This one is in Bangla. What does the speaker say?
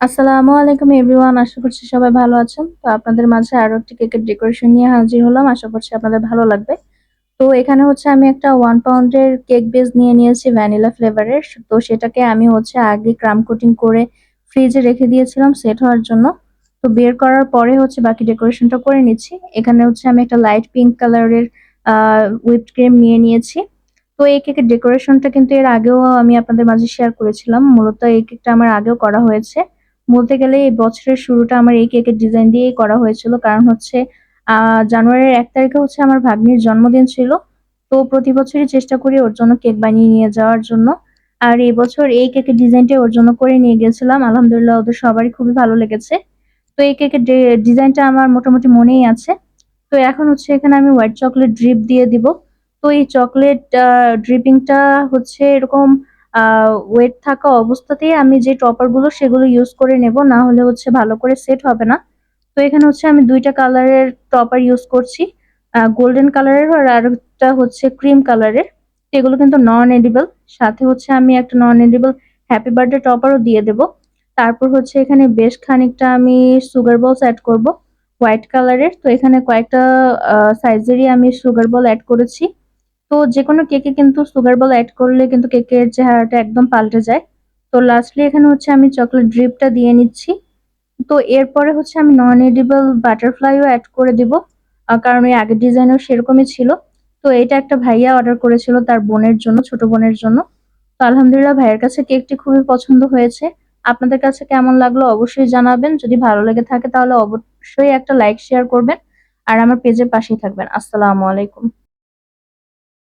আসসালামু আলাইকুম এভরিওয়ান আশা করছি সবাই ভালো আছেন। তো আপনাদের মাঝে আরও একটি কেকের ডেকোরেশন নিয়ে হাজির হলাম। আশা করছি আপনাদের ভালো লাগবে। তো এখানে হচ্ছে আমি একটা ওয়ান পাউন্ডের কেক বেস নিয়ে নিয়েছি ভ্যানিলা ফ্লেভারের তো সেটাকে আমি হচ্ছে আগে ক্রাম কোটিং করে ফ্রিজে রেখে দিয়েছিলাম সেট হওয়ার জন্য। তো বের করার পরে হচ্ছে বাকি ডেকোরেশনটা করে নিচ্ছি। এখানে হচ্ছে আমি একটা লাইট পিঙ্ক কালারের হুইপড ক্রিম নিয়ে নিয়েছি। তো এই কেকের ডেকোরেশনটা কিন্তু এর আগেও আমি আপনাদের মাঝে শেয়ার করেছিলাম। মূলত এই কেকটা আমার আগেও করা হয়েছে। বলতে গেলে এই বছরের শুরুটা আমার এই কেকের ডিজাইন দিয়েই করা হয়েছিল। কারণ হচ্ছে জানুয়ারির এক তারিখে হচ্ছে আমার ভাগ্নির জন্মদিন ছিল। তো প্রতি বছরই চেষ্টা করি ওর জন্য কেক বানিয়ে নিয়ে যাওয়ার জন্য। আর এই বছর এই কেকের ডিজাইনটা ওর জন্য করে নিয়ে গেছিলাম। আলহামদুলিল্লাহ ওদের সবারই খুবই ভালো লেগেছে। তো এই কেকের ডিজাইনটা আমার মোটামুটি মনেই আছে। তো এখন হচ্ছে এখানে আমি হোয়াইট চকলেট ড্রিপ দিয়ে দিব। তো এই চকলেট ড্রিপিংটা হচ্ছে এরকম ওয়েট থাকা অবস্থাতেই আমি যে টপারগুলো সেগুলো ইউজ করে নেব, না হলে হচ্ছে ভালো করে সেট হবে না। তো এখানে হচ্ছে আমি দুইটা কালারের টপার ইউজ করছি। গোল্ডেন কালারের আর আরেকটা হচ্ছে ক্রিম কালারের এগুলো কিন্তু নন এডিবল সাথে হচ্ছে আমি একটা নন এডিবল হ্যাপি বার্থডে টপারও দিয়ে দেব। তারপর হচ্ছে এখানে বেশ খানিকটা আমি সুগার বলস অ্যাড করব হোয়াইট কালারের তো এখানে কয়েকটা সাইজেরই আমি সুগার বল অ্যাড করেছি। তো যে কোনো কেকে কিন্তু সুগার বল অ্যাড করলে কিন্তু কেকের চেহারাটা একদম পাল্টে যায়। তো লাস্টলি এখানে হচ্ছে আমি চকলেট ড্রিপটা দিয়ে নিচ্ছি। তো এরপরে হচ্ছে আমি নন এডিবল বাটারফ্লাইও অ্যাড করে দিব। কারণ ওই আগের ডিজাইনও সেরকমই ছিল। তো এটা একটা ভাইয়া অর্ডার করেছিল তার বোনের জন্য, ছোট বোনের জন্য। তো আলহামদুলিল্লাহ ভাইয়ের কাছে কেকটি খুবই পছন্দ হয়েছে। আপনাদের কাছে কেমন লাগল অবশ্যই জানাবেন। যদি ভালো লেগে থাকে তাহলে অবশ্যই একটা লাইক শেয়ার করবেন। আর আমার পেজের পাশেই থাকবেন। আসসালামু আলাইকুম।